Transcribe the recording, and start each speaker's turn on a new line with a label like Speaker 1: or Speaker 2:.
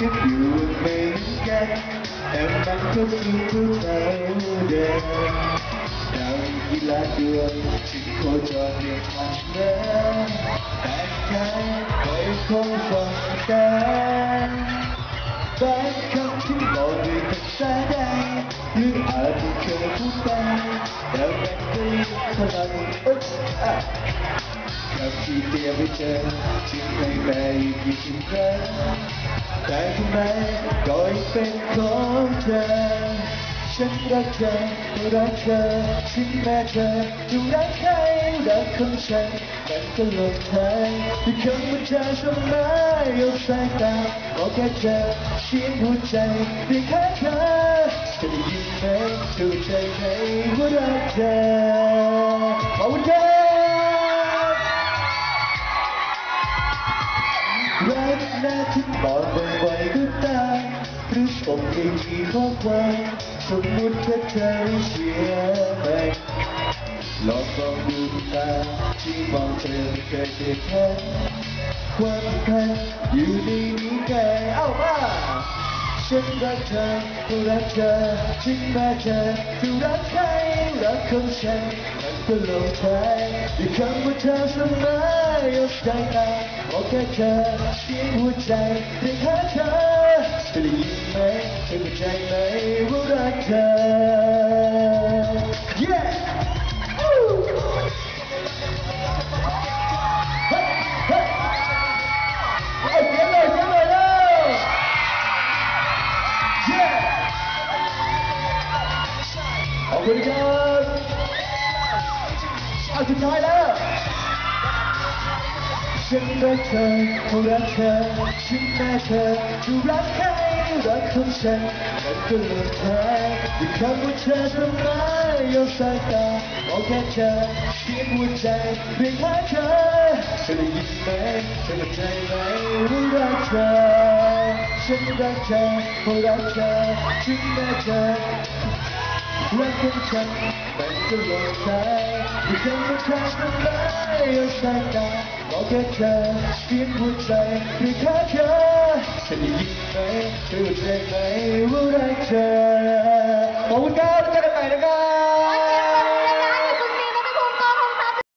Speaker 1: จะอยู่เหมือนกันแต่มันก็สู้ทุกเราเดินดาวกีฬาดวงที่โคจรเรียกมันเดินแต่ใจไม่คงฟังกันบางคำที่บอกด้วยภาษาใดหรืออาจจะเคยพูดไปแต่มันก็ยังพลังอึดอัดคำที่เตรียมไว้เจอจึงไม่แม้อีกกี่สิบครั้ง แต่ทำไมก็ยังเป็นของเธอ ฉันรักเธอรักเธอถึงแม้เธอจะรักใครรักของฉันมันก็หลงทางที่คำว่าเธอสมัยยกสายตาบอกแค่เธอเชียงหัวใจเพียงแค่เธอจะได้ยินไหมเธอใจไหมว่ารักเธอขอบคุณครับ ที่บอกไว้ก็ตามหรือส่งอีกกี่ข้อความสมมุติถ้าเธอเชียร์ไปลองลองดูตาที่มองเธอไม่เคยเจอแค่ความสำคัญอยู่ในนี้แค่เอ้ามา ฉันรักเธอก็รักเธอถึงแม้เธอจะรักใครรักของฉันมันก็ลงท้ายด้วยคำว่าเธอเสมอยกสายตาบอกแค่เธอเสียงหัวใจเพียงแค่เธอจะได้ยินไหมเธอเข้าใจไหมว่ารักเธอ yeah คุณครับเอาสุดท้ายแล้วฉันรักเธอเขารักเธอฉันแม้เธอจะรักใครรักของฉันมันก็เลือกเธอด้วยคำว่าเธอทำไมยกสายตาบอกแค่เธอเสียงหัวใจเพียงแค่เธอเธอได้ยินไหมเธอเข้าใจไหมว่ารักเธอฉันรักเธอเขารักเธอฉันแม้เธอ Welcome back, back to your side. You can be trapped by your side now. มองแค่เธอเพียงหัวใจเพียงแค่เธอฉันได้ยินไหมเธอรู้ใจไหมว่ารักเธอขอบคุณครับ